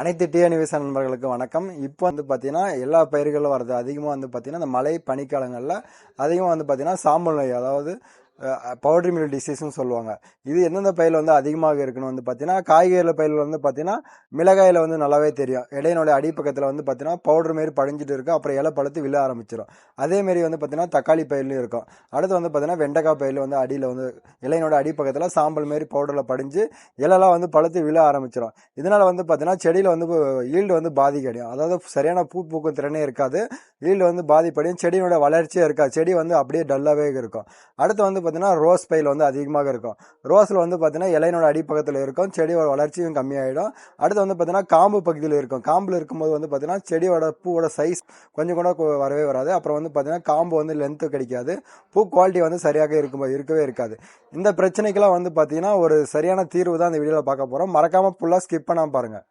அனைத்து டிஎன் விவசாய நண்பர்களுக்கு வணக்கம். இப்போ வந்து பார்த்தீங்கன்னா எல்லா பயிர்களும் வருது அதிகமாக வந்து பார்த்தீங்கன்னா இந்த மழை பனிக்காலங்களில் அதிகமாக வந்து பார்த்தீங்கன்னா சாம்பல் நோய் அதாவது பவுடரி மில் டிசீஸ்னு சொல்லுவாங்க. இது எந்தெந்த பயிரில் வந்து அதிகமாக இருக்குன்னு வந்து பார்த்தீங்கன்னா காய்கறியில் பயிரில் வந்து பார்த்தீங்கன்னா மிளகாயில் வந்து நல்லாவே தெரியும். இலையினுடைய அடிப்பக்கத்தில் வந்து பார்த்தீங்கன்னா பவுடர் மாரி படிஞ்சிட்டு இருக்கும் அப்புறம் இலை பழுத்து விழ ஆரம்பிச்சிடும் அதேமாரி வந்து பார்த்தீங்கன்னா தக்காளி பயிர்லையும் இருக்கும். அடுத்து வந்து பார்த்தீங்கன்னா வெண்டைக்காய் பயிரில் வந்து அடியில் வந்து இலையினோட அடிப்பக்கத்தில் சாம்பல் மாரி பவுடரில் படிஞ்சு இலைலாம் வந்து பழுத்து விழ ஆரம்பிச்சிடும் இதனால் வந்து பார்த்தீங்கன்னா செடியில் வந்து ஈல்டு வந்து பாதிக்கடையும். அதாவது சரியான பூ பூக்கும் திறனே இருக்காது. ஈல்டு வந்து பாதிப்படையும். செடியோட வளர்ச்சியே இருக்காது. செடி வந்து அப்படியே டல்லாகவே இருக்கும். அடுத்து வந்து பார்த்தீங்கன்னா ரோஸ் பயில் வந்து அதிகமாக இருக்கும். ரோஸில் வந்து பார்த்தீங்கன்னா இலையினோட அடிப்பக்கத்தில் இருக்கும் செடியோட வளர்ச்சியும் கம்மியாயிடும். அடுத்து வந்து பார்த்தீங்கன்னா காம்பு பகுதியில் இருக்கும். காம்பில் இருக்கும்போது வந்து பார்த்தீங்கன்னா செடியோட பூவோட சைஸ் கொஞ்சம் கூட வரவே வராது. அப்புறம் வந்து பார்த்தீங்கன்னா காம்பு வந்து லென்த்து கிடைக்காது. பூ குவாலிட்டி வந்து சரியாக இருக்கும்போது இருக்கவே இருக்காது. இந்த பிரச்சனைக்கெல்லாம் வந்து பார்த்தீங்கன்னா ஒரு சரியான தீர்வு தான் இந்த வீடியோவில் பார்க்க போகிறோம் மறக்காமல் ஃபுல்லாக ஸ்கிப் பண்ணாமல் பாருங்கள்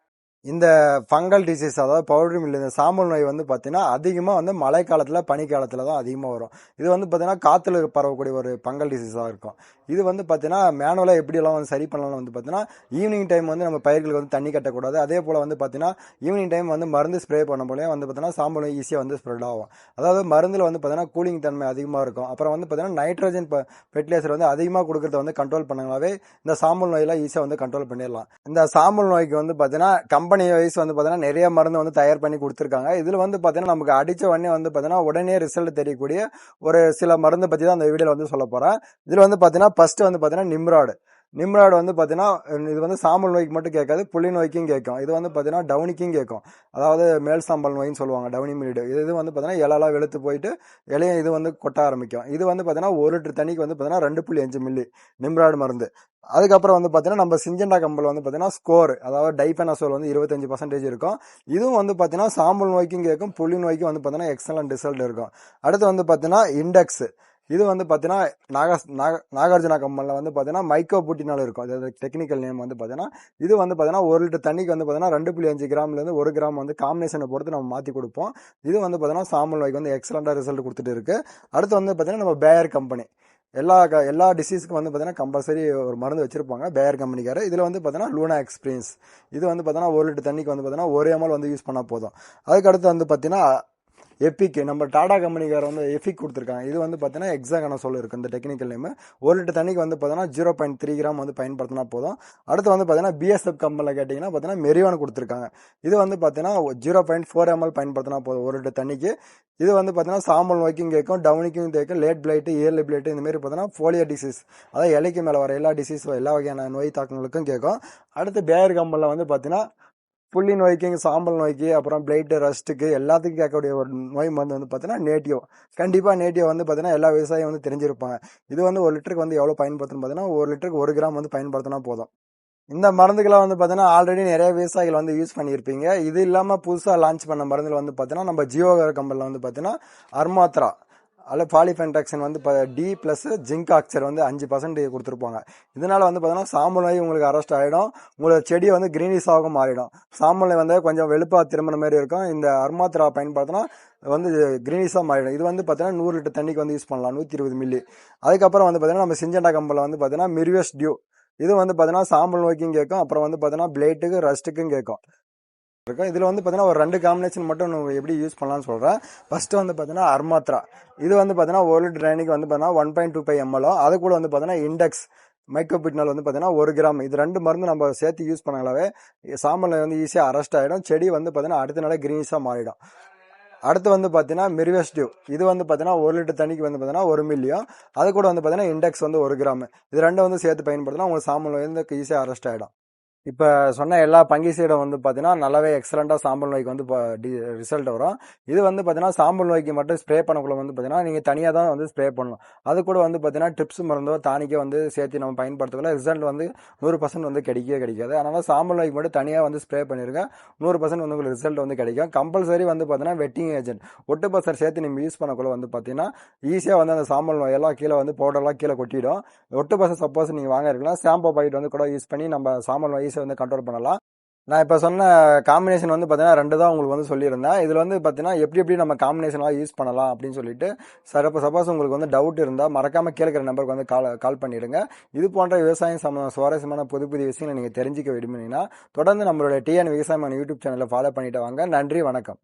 இந்த ஃபங்கல் டிசீஸ் அதாவது பவுடரி மில் இந்த சாம்பல் நோய் வந்து பார்த்தீங்கன்னா அதிகமாக வந்து மழை காலத்தில் பனி காலத்தில் தான் அதிகமாக வரும். இது வந்து பார்த்தீங்கன்னா காற்றுல பரவக்கூடிய ஒரு ஃபங்கல் டிசீஸாக இருக்கும். இது வந்து பார்த்தீங்கன்னா மேனுவலாக எப்படியெல்லாம் வந்து சரி பண்ணலாம் வந்து பார்த்தீங்கன்னா ஈவினிங் டைம் வந்து நம்ம பயிர்களுக்கு வந்து தண்ணி கட்டக்கூடாது அதே போல் வந்து பார்த்தீங்கன்னா ஈவினிங் டைம் வந்து மருந்து ஸ்ப்ரே பண்ண போலே வந்து பார்த்தீங்கன்னா சாம்பல் நோய் ஈஸியாக வந்து ஸ்ப்ரெட் ஆகும் அதாவது மருந்தில் வந்து பார்த்தீங்கன்னா கூலிங் தன்மை அதிகமாக இருக்கும் அப்புறம் வந்து பார்த்தீங்கன்னா நைட்ரஜன் ஃபெர்டிலைசர் வந்து அதிகமாக கொடுக்குறத வந்து கண்ட்ரோல் பண்ணாங்களாவே இந்த சாம்பல் நோயெல்லாம் ஈஸியாக வந்து கண்ட்ரோல் பண்ணிடலாம் இந்த சாம்பல் நோய்க்கு வந்து பார்த்தீங்கன்னா கம்பெனி வைஸ் வந்து பார்த்தீங்கன்னா நிறைய மருந்து வந்து தயார் பண்ணி கொடுத்துருக்காங்க இதில் வந்து பார்த்தீங்கன்னா நமக்கு அடித்த உடனே வந்து பார்த்தீங்கன்னா உடனே ரிசல்ட் தெரியக்கூடிய ஒரு சில மருந்து பற்றி தான் அந்த வீடியோவில் வந்து சொல்ல போகிறேன் இதில் வந்து பார்த்தீங்கன்னா ஃபர்ஸ்ட் வந்து பார்த்தீங்கன்னா நிம்ராடு நிம்ராடு வந்து பார்த்தீங்கன்னா இது வந்து சாம்பல் நோய்க்கு மட்டும் கேட்காது புள்ளி நோய்க்கும் கேட்கும் இது வந்து பார்த்தீங்கன்னா டவுனிக்கும் கேட்கும் அதாவது மேல் சாம்பல் நோயின்னு சொல்லுவாங்க டவுனி மில்டு இது இது வந்து பார்த்தீங்கன்னா இலலாம் வெளுத்து போயிட்டு இலையும் இது வந்து கொட்ட ஆரம்பிக்கும் இது வந்து பார்த்தீங்கன்னா ஒரு லிட்டர் தண்ணிக்கு வந்து பார்த்தீங்கன்னா ரெண்டு புள்ளி அஞ்சு மில்லி நிம்ராடு மருந்து அதுக்கப்புறம் வந்து பார்த்தீங்கன்னா நம்ம சிஞ்சண்டா கம்பல் வந்து பார்த்தீங்கன்னா ஸ்கோர் அதாவது டைபெனாசோல் வந்து இருபத்தஞ்சு பர்சன்டேஜ் இருக்கும் இதுவும் வந்து பார்த்தீங்கன்னா சாம்பல் நோய்க்கும் கேட்கும் புள்ளி நோய்க்கும் வந்து பார்த்தீங்கன்னா எக்ஸலன்ட் ரிசல்ட் இருக்கும் அடுத்து வந்து பார்த்தீங்கன்னா இண்டெக்ஸ் இது வந்து பார்த்தீங்கன்னா நாகா நாக- நாகார்ஜுனா கம்மலில் வந்து பார்த்தீங்கன்னா மைக்கோ புட்டினால் இருக்கும் அது டெக்னிக்கல் நேம் வந்து பார்த்தீங்கன்னா இது வந்து பார்த்தீங்கன்னா ஒரு லிட்டர் தண்ணிக்கு வந்து பார்த்தீங்கன்னா ரெண்டு புள்ளி அஞ்சு கிராம்லேருந்து ஒரு கிராம் வந்து காம்பினேஷனை பொறுத்து நம்ம மாற்றி கொடுப்போம் இது வந்து பார்த்தீங்கன்னா சாம்பல் நோய்க்கு வந்து எக்ஸலண்ட்டாக ரிசல்ட் கொடுத்துட்டு இருக்கு அடுத்து வந்து பார்த்தீங்கன்னா நம்ம பேயர் கம்பெனி எல்லா க- எல்லா டிசீஸ்க்கும் வந்து பார்த்தீங்கன்னா கம்பல்சரி ஒரு மருந்து வச்சிருப்பாங்க பேயர் கம்பெனிக்கார இதில் வந்து பார்த்தீங்கன்னா லூனா எக்ஸ்பீரியன்ஸ் இது வந்து பார்த்தீங்கன்னா ஒரு லிட்டர் தண்ணிக்கு வந்து பார்த்தீங்கன்னா ஒரே எம்எல் வந்து யூஸ் பண்ணால் போதும் அதுக்கடுத்து வந்து பார்த்தீங்கன்னா எபிக் நம்ம டாடா கம்பெனிக்கார வந்து எஃபிக் கொடுத்துருக்காங்க. இது வந்து பார்த்தீங்கன்னா எக்ஸாகன சொல்ல இருக்குது இந்த டெக்னிக்கல் நேம் ஒரு லிட்டர் தண்ணிக்கு வந்து பார்த்தீங்கன்னா ஜீரோ பாயிண்ட் த்ரீ கிராம் வந்து பயன்படுத்தினா போதும். அடுத்து வந்து பார்த்தீங்கன்னா பிஎஸ்எஃப் கம்பெனியில் கேட்டிங்கன்னா பார்த்தீங்கன்னா மெரிவான் கொடுத்துருக்காங்க. இது வந்து பார்த்தீங்கன்னா ஜீரோ பாயிண்ட் ஃபோர் எம்எல் பயன்படுத்தினா போதும் ஒரு லிட்டர் தண்ணிக்கு. இது வந்து பார்த்தீங்கன்னா சாம்பல் நோய்க்கும் கேட்கும் டவுனிக்கும் கேட்கும் லேட் பிளைட்டு இயர்லி பிளைட்டு இந்த மாதிரி பார்த்தீங்கன்னா ஃபோலியோ டிசீஸ் அதாவது இலைக்கு மேலே வர எல்லா டிசீஸும் எல்லா வகையான நோய் தாக்கங்களுக்கும் கேட்கும். அடுத்து பேயர் கம்பெனியில் வந்து பார்த்தீங்கன்னா புள்ளி நோய்க்கு சாம்பல் நோய்க்கு அப்புறம் பிளைட்டு ரஸ்ட்டுக்கு எல்லாத்துக்கும் கேட்கக்கூடிய ஒரு நோய் மருந்து வந்து பார்த்தீங்கன்னா நேட்டிவ் கண்டிப்பாக நேட்டிவ் வந்து பார்த்தீங்கன்னா எல்லா விவசாயியும் வந்து தெரிஞ்சிருப்பாங்க. இது வந்து ஒரு லிட்டருக்கு வந்து எவ்வளோ பயன்படுத்தணும் பார்த்தீங்கன்னா ஒரு லிட்டருக்கு ஒரு கிராம் வந்து பயன்படுத்தினா போதும். இந்த மருந்துகளை வந்து பார்த்தீங்கன்னா ஆல்ரெடி நிறைய விவசாயிகள் வந்து யூஸ் பண்ணியிருப்பீங்க. இது இல்லாமல் புதுசாக லான்ச் பண்ண மருந்துகள் வந்து பார்த்தீங்கன்னா நம்ம ஜியோகர் கம்பெனியில் வந்து பார்த்தீங்கன்னா அர்மாத்ரா. அதில் பாலிஃபென்டாக்சன் வந்து இப்போ டி ப்ளஸ் ஜிங்க் ஆக்சர் வந்து அஞ்சு பர்சன்ட் கொடுத்துருப்பாங்க. இதனால வந்து பார்த்தீங்கன்னா சாம்பல் நோய் உங்களுக்கு அரெஸ்ட் ஆகிடும் உங்களோட செடி வந்து கிரீனிஷாக மாறிடும். சாம்பல் நோய் வந்து கொஞ்சம் வெளுப்பாக திரும்பின மாதிரி இருக்கும். இந்த அர்மாத்ரா பயன்படுத்தினா வந்து கிரீனிஷாக மாறிடும். இது வந்து பார்த்தீங்கன்னா நூறு லிட்டர் தண்ணிக்கு வந்து யூஸ் பண்ணலாம். நூற்றி இருபது மில்லி அதுக்கப்புறம் வந்து பார்த்தீங்கன்னா நம்ம சிஞ்சண்டா கம்பலில் வந்து பார்த்தீங்கன்னா மிர்வியஸ் டியூ. இது வந்து பார்த்தீங்கன்னா சாம்பல் நோய்க்கும் கேட்கும். அப்புறம் வந்து பார்த்தீங்கன்னா பிளேட்டுக்கு ரஸ்ட்டுக்கும் கேட்கும். இருக்கும் இதில் வந்து பார்த்தீங்கன்னா ஒரு ரெண்டு காம்பினேஷன் மட்டும் நம்ம எப்படி யூஸ் பண்ணலாம்னு சொல்கிறேன் ஃபர்ஸ்ட் வந்து பார்த்தீங்கன்னா அர்மாத்ரா இது வந்து பார்த்தீங்கன்னா ஒரு லிட்டர் ட்ரைனிக்கு வந்து பார்த்தீங்கன்னா ஒன் பாயிண்ட் டூ ஃபைவ் எம்எல்ஓ அது கூட வந்து பார்த்தீங்கன்னா இண்டெக்ஸ் மைக்ரோபிட்னால் வந்து பார்த்தீங்கன்னா ஒரு கிராம் இது ரெண்டு மருந்து நம்ம சேர்த்து யூஸ் பண்ணாங்களாவே சாம்பலில் வந்து ஈஸியாக அரெஸ்ட் ஆகிடும் செடி வந்து பார்த்தீங்கன்னா அடுத்த நாளே கிரீனிஷாக மாறிடும் அடுத்து வந்து பார்த்தீங்கன்னா மிர்வெஸ் டியூ இது வந்து பார்த்தீங்கன்னா ஒரு லிட்டர் தண்ணிக்கு வந்து பார்த்தீங்கன்னா ஒரு மில்லியும் அது கூட வந்து பார்த்தீங்கன்னா இண்டெக்ஸ் வந்து ஒரு கிராம் இது ரெண்டும் வந்து சேர்த்து பயன்படுத்தினா உங்களுக்கு சாம்பல் வந்து ஈஸியாக அரெஸ்ட் ஆகிடும் இப்போ சொன்ன எல்லா பங்கிசைடும் வந்து பார்த்தீங்கன்னா நல்லாவே எக்ஸலண்ட்டாக சாம்பல் நோய்க்கு வந்து ரிசல்ட் வரும். இது வந்து பார்த்தீங்கன்னா சாம்பல் நோய்க்கு மட்டும் ஸ்ப்ரே பண்ணக்குள்ள வந்து பார்த்தீங்கன்னா நீங்கள் தனியாக தான் வந்து ஸ்ப்ரே பண்ணணும் அது கூட வந்து பார்த்தீங்கன்னா ட்ரிப்ஸ் மருந்தோ தானிக்கே வந்து சேர்த்து நம்ம பயன்படுத்தக்குள்ள ரிசல்ட் வந்து நூறு பர்சன்ட் வந்து கிடைக்கவே கிடைக்காது. அதனால் சாம்பல் நோய்க்கு மட்டும் தனியாக வந்து ஸ்ப்ரே பண்ணிருங்க. நூறு பர்சன்ட் வந்து உங்களுக்கு ரிசல்ட் வந்து கிடைக்கும். கம்பல்சரி வந்து பார்த்தீங்கன்னா வெட்டிங் ஏஜென்ட் ஒட்டு பசர் சேர்த்து நீங்கள் யூஸ் பண்ணக்குள்ள வந்து பார்த்தீங்கன்னா ஈஸியாக வந்து அந்த சாம்பல் நோயெல்லாம் கீழே வந்து பவுடர்லாம் கீழே கொட்டிடும். ஒட்டு பசர் சப்போஸ் நீங்கள் வாங்க இருக்கலாம். பாக்கெட் வந்து கூட யூஸ் பண்ணி நம்ம சாம்பல் நோய் ஈஸியாக வந்து கண்ட்ரோல் பண்ணலாம். நான் இப்போ சொன்ன காம்பினேஷன் வந்து பார்த்தீங்கன்னா ரெண்டு தான் உங்களுக்கு வந்து சொல்லியிருந்தேன். இதில் வந்து பார்த்தீங்கன்னா எப்படி எப்படி நம்ம காம்பினேஷன்லாம் யூஸ் பண்ணலாம் அப்படின்னு சொல்லிட்டு சார் இப்போ சப்போஸ் உங்களுக்கு வந்து டவுட் இருந்தால் மறக்காமல் கேட்குற நம்பருக்கு வந்து கால் கால் பண்ணிடுங்க. இது போன்ற விவசாயம் சம்மந்த சுவாரஸ்யமான புது புது விஷயங்களை நீங்கள் தெரிஞ்சுக்க விரும்பினீங்கன்னா தொடர்ந்து நம்மளுடைய டிஎன் விவசாயமான யூடியூப் சேனலை ஃபாலோ பண்ணிட்டு வாங்க. நன்றி வணக்கம்.